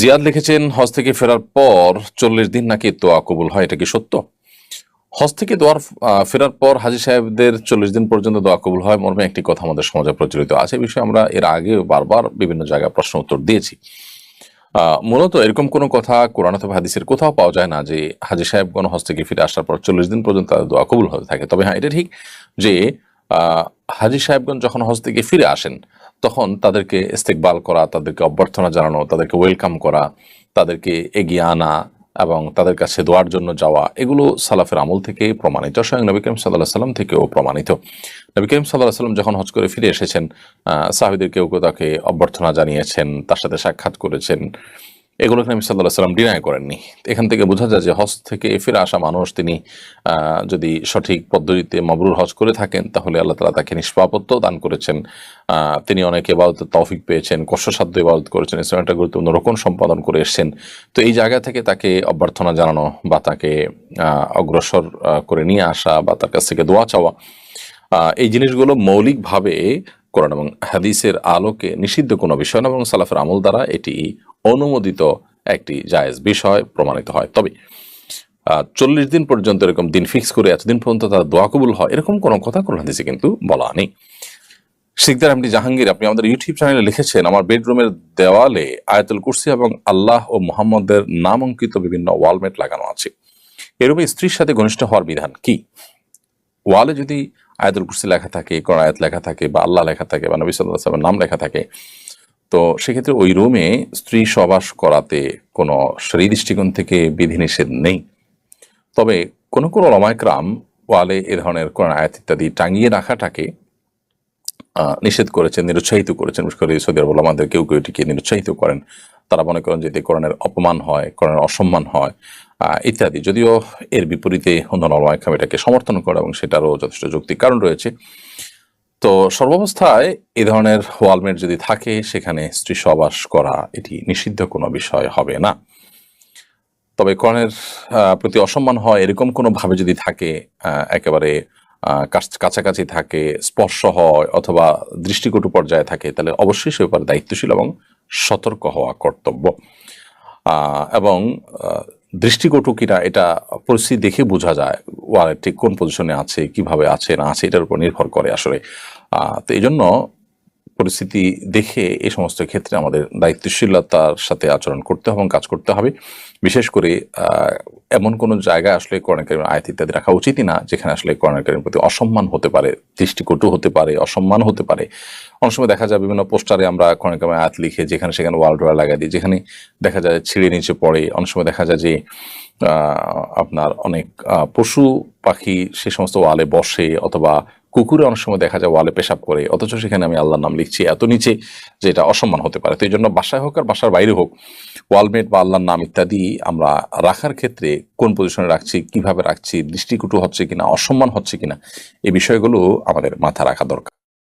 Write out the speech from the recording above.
জিয়াদ লিখেছেন, হজ থেকে ফেরার পর চল্লিশ দিন নাকি দোয়া কবুল হয়, এটা কি সত্য? হজ থেকে দোয়ার ফেরার পর হাজি সাহেবদের চল্লিশ দিন পর্যন্ত দোয়া কবুল হয় মর্মে একটি কথা আমাদের সমাজে প্রচলিত আছে বিষয়ে আমরা এর আগে বারবার বিভিন্ন জায়গায় প্রশ্ন উত্তর দিয়েছি। মূলত এরকম কোনো কথা কোরআন অথবা হাদিসের কোথাও পাওয়া যায় না যে হাজি সাহেবগণ হজ থেকে ফিরে আসার পর চল্লিশ দিন পর্যন্ত তাদের দোয়া কবুল হতে থাকে। তবে হ্যাঁ এটা ঠিক যে হাজি সাহেবগণ যখন হজ থেকে ফিরে আসেন তখন তাদেরকে ইস্তেকবাল করা, তাদেরকে অভ্যর্থনা জানানো, তাদেরকে ওয়েলকাম করা, তাদেরকে এগিয়ে আনা এবং তাদের কাছে দোয়ার জন্য যাওয়া, এগুলো সালাফের আমল থেকে প্রমাণিত। স্বয়ং নবী করিম সাল্লাহ সাল্লাম থেকেও প্রমাণিত। নবী করিম সাল্লাহ সাল্লাম যখন হজ করে ফিরে এসেছেন সাহাবিদের কেউ কেউ তাকে অভ্যর্থনা জানিয়েছেন, তার সাথে সাক্ষাৎ করেছেন। এগুলোকে নবী সাল্লাহ সাল্লাম ডিনাই করেননি। এখান থেকে বোঝা যায় যে হজ থেকে ফিরে আসা মানুষ, তিনি যদি সঠিক পদ্ধতিতে মবরুর হজ করে থাকেন, তাহলে আল্লাহ তালা তাকে নিষ্পাপত্য দান করেছেন। তিনি অনেক এবাদতের তৌফিক পেয়েছেন, কষ্টসাধ্য ইবাদত করেছেন ইসলাম একটা গুরুত্বপূর্ণ রোকন সম্পাদন করে এসেছেন। তো এই জায়গা থেকে তাকে অভ্যর্থনা জানানো বা তাকে অগ্রসর করে নিয়ে আসা বা তার কাছ থেকে দোয়া চাওয়া এই জিনিসগুলো মৌলিকভাবে কোরআন এবং হাদিসের আলোকে নিষিদ্ধ কোনো বিষয় না এবং সালাফের আমল দ্বারা এটি অনুমোদিত একটি জায়েজ বিষয়, প্রমাণিত হয়। তবে চল্লিশ দিন পর্যন্ত এরকম দিন ফিক্স করে এতদিন পর্যন্ত তার দোয়া কবুল হয়, এরকম কোনো কথা কোরআন হাদিসে কিন্তু বলা নেই। শিকদার এমডি জাহাঙ্গীর, আপনি আমাদের ইউটিউব চ্যানেলে লিখেছেন, আমার বেডরুমের দেওয়ালে আয়াতুল কুরসি এবং আল্লাহ ও মোহাম্মদের নাম অঙ্কিত বিভিন্ন ওয়ালমেট লাগানো আছে। এরূপে স্ত্রীর সাথে ঘনিষ্ঠ হওয়ার বিধান কি? ওয়ালে যদি আয়াতুল কুরসি লেখা থাকে কোন আয়াত লেখা থাকে বা আল্লাহ লেখা থাকে বা নবী সাল্লাহ সাল্লামের নাম লেখা থাকে। তো সেক্ষেত্রে ওই রুমে স্ত্রী সবাস করাতে কোনো সেই দৃষ্টিকোণ থেকে বিধিনিষেধ নেই। তবে কোনো কোনো রমায়করাম ওয়ালে এ ধরনের কোরআন আয়াত ইত্যাদি টাঙিয়ে রাখাটাকে নিষেধ করেছেন, নিরুৎসাহিত করেছেন। বিশেষ করে সৌদি আরব আমাদের কেউ কেউ এটিকে নিরুৎসাহিত করেন। তারা মনে করেন যে এতে কোরআনের অপমান হয় কোরআনের অসম্মান হয় ইত্যাদি। যদিও এর বিপরীতে অন্যান্য রমায়করাম এটাকে সমর্থন করে এবং সেটারও যথেষ্ট যৌক্তিক কারণ রয়েছে। তো সর্বাবস্থায় এ ধরনের ওয়ালমেট যদি থাকে, সেখানে স্ত্রী সবাস করা এটি নিষিদ্ধ কোনো বিষয় হবে না। তবে কর্ণের প্রতি অসম্মান হয় এরকম কোনোভাবে যদি থাকে একেবারে কাছাকাছি থাকে, স্পর্শ হয় অথবা দৃষ্টিকটু পর্যায়ে থাকে, তাহলে অবশ্যই সে ব্যাপারে দায়িত্বশীল এবং সতর্ক হওয়া কর্তব্য। এবং দৃষ্টিকটু কিনা এটা পরিস্থিতি দেখে বোঝা যায় ওয়ালেট ঠিক কোন পজিশনে আছে, কীভাবে আছে, না আছে, এটার উপর নির্ভর করে আসলে। তো এই জন্য পরিস্থিতি দেখে এই সমস্ত ক্ষেত্রে আমাদের দায়িত্বশীলতার সাথে আচরণ করতে হবে এবং কাজ করতে হবে। বিশেষ করে এমন কোনো জায়গা আসলে কর্ণকারী আয়াত ইত্যাদি রাখা উচিতই না, যেখানে আসলে কর্ণকারীর প্রতি অসম্মান হতে পারে, দৃষ্টিকটু হতে পারে, অসম্মান হতে পারে। অনেক সময় দেখা যায় বিভিন্ন পোস্টারে আমরা কর্ণকারী আয়াত লিখে, যেখানে সেখানে ওয়াল ডোয়ার লাগাই দিই, যেখানে দেখা যায় ছিঁড়ে নিচে পড়ে। অনেক সময় দেখা যায় যে আপনার অনেক পশু পাখি সে সমস্ত ওয়ালে বসে অথবা কুকুরে অনেক সময় দেখা যায় ওয়ালে পেশাব করে, অথচ সেখানে আমি আল্লাহর নাম লিখছি এত নিচে যে এটা অসম্মান হতে পারে। তো এই জন্য বাসায় হোক আর বাসার বাইরে হোক, ওয়ালমেট বা আল্লাহর নাম ইত্যাদি আমরা রাখার ক্ষেত্রে কোন পজিশনে রাখছি, কীভাবে রাখছি, দৃষ্টিকুটু হচ্ছে কিনা, অসম্মান হচ্ছে কিনা এই বিষয়গুলো আমাদের মাথা রাখা দরকার।